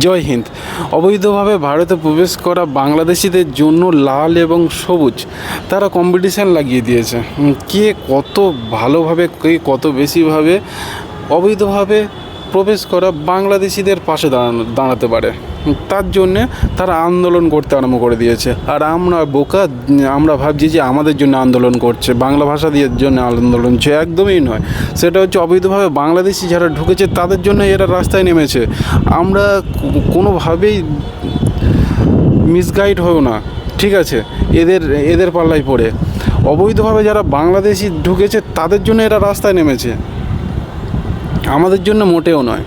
জয় হিন্দ। অবৈধভাবে ভারতে প্রবেশ করা বাংলাদেশিদের জন্য লাল এবং সবুজ তারা কম্পিটিশান লাগিয়ে দিয়েছে। কে কত ভালোভাবে, কে কত বেশিভাবে অবৈধভাবে প্রবেশ করা বাংলাদেশিদের পাশে দাঁড়ানো, দাঁড়াতে পারে। তার জন্যে তারা আন্দোলন করতে আরম্ভ করে দিয়েছে। আর আমরা বোকা, আমরা ভাবছি যে আমাদের জন্য আন্দোলন করছে। বাংলা ভাষা দিয়ে জন্য আন্দোলন হচ্ছে একদমই নয়। সেটা হচ্ছে অবৈধভাবে বাংলাদেশি যারা ঢুকেছে, তাদের জন্য এরা রাস্তায় নেমেছে। আমরা কোনোভাবেই মিসগাইড হও না। ঠিক আছে? এদের এদের পাল্লায় পড়ে। অবৈধভাবে যারা বাংলাদেশি ঢুকেছে, তাদের জন্য এরা রাস্তায় নেমেছে। আমাদের জন্য মোটেও নয়।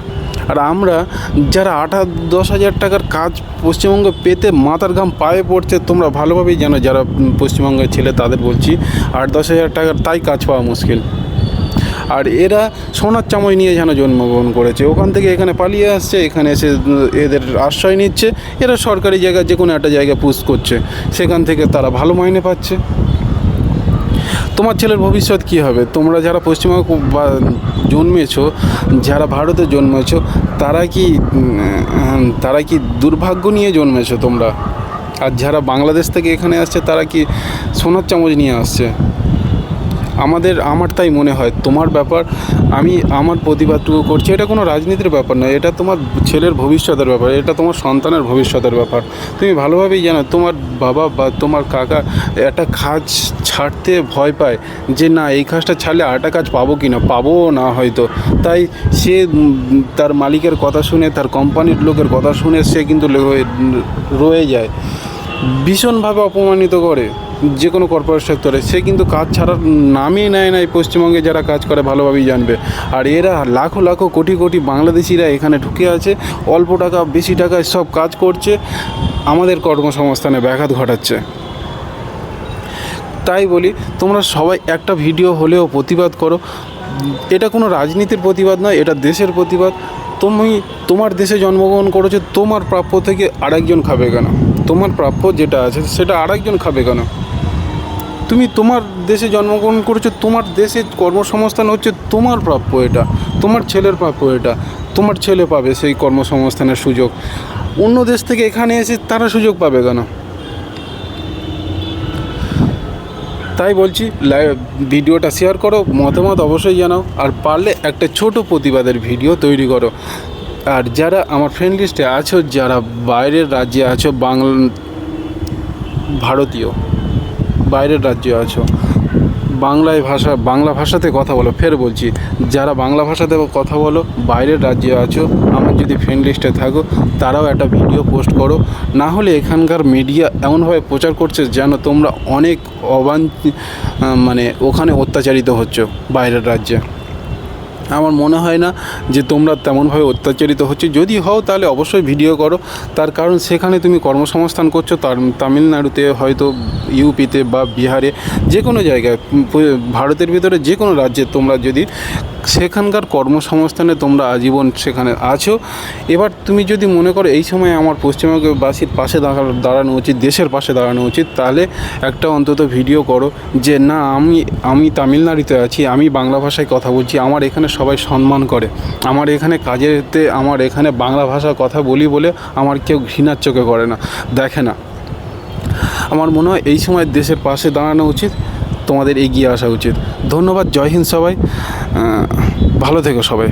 আর আমরা যারা হাজার দশ হাজার টাকার কাজ পশ্চিমবঙ্গে পেতে মাথার ঘাম পায়ে পড়ছে, তোমরা ভালোভাবেই জানো, যারা পশ্চিমবঙ্গের ছেলে তাদের বলছি, আট, দশ হাজার টাকার তাই কাজ পাওয়া মুশকিল। আর এরা সোনার চামচ নিয়ে যেন জন্মগ্রহণ করেছে। ওখান থেকে এখানে পালিয়ে আসছে, এখানে এসে এদের আশ্রয় নিচ্ছে। এরা সরকারি জায়গায় যে কোনো একটা জায়গায় পুশ করছে। সেখান থেকে তারা ভালো মাইনে পাচ্ছে। তোমার ছেলের ভবিষ্যৎ কী হবে? তোমরা যারা পশ্চিমবঙ্গ বা জন্মেছ, যারা ভারতে জন্মেছ, তারা কি তারা কি দুর্ভাগ্য নিয়ে জন্মেছো তোমরা? আর যারা বাংলাদেশ থেকে এখানে আসছে, তারা কি সোনার চামচ নিয়ে আসছে? আমাদের, আমার তাই মনে হয়। তোমার ব্যাপার, আমি আমার প্রতিবাদটুকু করছি। এটা কোনো রাজনীতির ব্যাপার নয়, এটা তোমার ছেলের ভবিষ্যতের ব্যাপার, এটা তোমার সন্তানের ভবিষ্যতের ব্যাপার। তুমি ভালোভাবেই জানো, তোমার বাবা বা তোমার কাকা একটা কাজ ছাড়তে ভয় পায় যে, না, এই কাজটা ছাড়লে আরেকটা কাজ পাবো কি না? পাবোও না হয়তো। তাই সে তার মালিকের কথা শুনে, তার কোম্পানির লোকের কথা শুনে সে কিন্তু রয়ে যায়। ভীষণভাবে অপমানিত করে। যে কোনো কর্পোরেট সেক্টরে সে কিন্তু কাজ ছাড়ার নামই নেয় না এই পশ্চিমবঙ্গে, যারা কাজ করে ভালোভাবেই জানবে। আর এরা লাখো লাখো কোটি কোটি বাংলাদেশিরা এখানে ঢুকে আছে, অল্প টাকা, বেশি টাকায় সব কাজ করছে। আমাদের কর্মসংস্থানে ব্যাঘাত ঘটাচ্ছে। তাই বলি, তোমরা সবাই একটা ভিডিও হলেও প্রতিবাদ করো। এটা কোনো রাজনীতির প্রতিবাদ নয়, এটা দেশের প্রতিবাদ। তুমি, তোমার দেশে জন্মগ্রহণ করেছ, তোমার প্রাপ্য থেকে আরেকজন খাবে কেন? তোমার প্রাপ্য যেটা আছে, সেটা আরেকজন খাবে কেন? তুমি তোমার দেশে জন্মগ্রহণ করেছ, তোমার দেশে কর্মসংস্থান হচ্ছে তোমার প্রাপ্য এটা, তোমার ছেলের প্রাপ্য এটা, তোমার ছেলে পাবে সেই কর্মসংস্থানের সুযোগ। অন্য দেশ থেকে এখানে এসে তারা সুযোগ পাবে কেন? তাই বলছি ভিডিওটা শেয়ার করো, মতামত অবশ্যই জানাও, আর পারলে একটা ছোট প্রতিবাদের ভিডিও তৈরি করো। আর যারা আমার ফ্রেন্ড লিস্টে আছো, যারা বাইরের রাজ্যে আছো, বাংলা ভারতীয় বাইরের রাজ্যে আছো। বাংলায় ভাষা, বাংলা ভাষাতে কথা বলো, ফের বলছি, যারা বাংলা ভাষাতে কথা বলো, বাইরের রাজ্যে আছো, আমার যদি ফ্রেন্ড লিস্টে থাকো, তারাও একটা ভিডিও পোস্ট করো। না হলে এখানকার মিডিয়া এমনভাবে প্রচার করছে যেন তোমরা অনেক অবাঞ্ছ মানে ওখানে অত্যাচারিত হচ্ছ বাইরের রাজ্যে। আমার মনে হয় না যে তোমরা তেমনভাবে অত্যাচারিত হচ্ছে। যদি হও তাহলে অবশ্যই ভিডিও করো। তার কারণ সেখানে তুমি কর্মসংস্থান করছ, তার তামিলনাড়ুতে হয়তো ইউপিতে বা বিহারে যে কোনো জায়গায়, ভারতের ভিতরে যে কোনো রাজ্যে তোমরা যদি সেখানকার কর্মসংস্থানে তোমরা আজীবন সেখানে আছো। এবার তুমি যদি মনে করো এই সময় আমার পশ্চিমবঙ্গবাসীর পাশে দাঁড়ানো উচিত, দেশের পাশে দাঁড়ানো উচিত, তাহলে একটা অন্তত ভিডিও করো যে না, আমি আমি তামিলনাড়ুতে আছি, আমি বাংলা ভাষায় কথা বলছি, আমার এখানে সবাই সম্মান করে। আমার এখানে কাজেতে, আমার এখানে বাংলা ভাষায় কথা বলি বলে আমার কেউ ঘৃণার চোখে করে না। দেখে না। আমার মনে হয় এই সময় দেশের পাশে দাঁড়ানো উচিত। তোমাদের এগিয়ে আসা উচিত। ধন্যবাদ জয় হিন্দ সবাই। ভালো থেকো সবাই।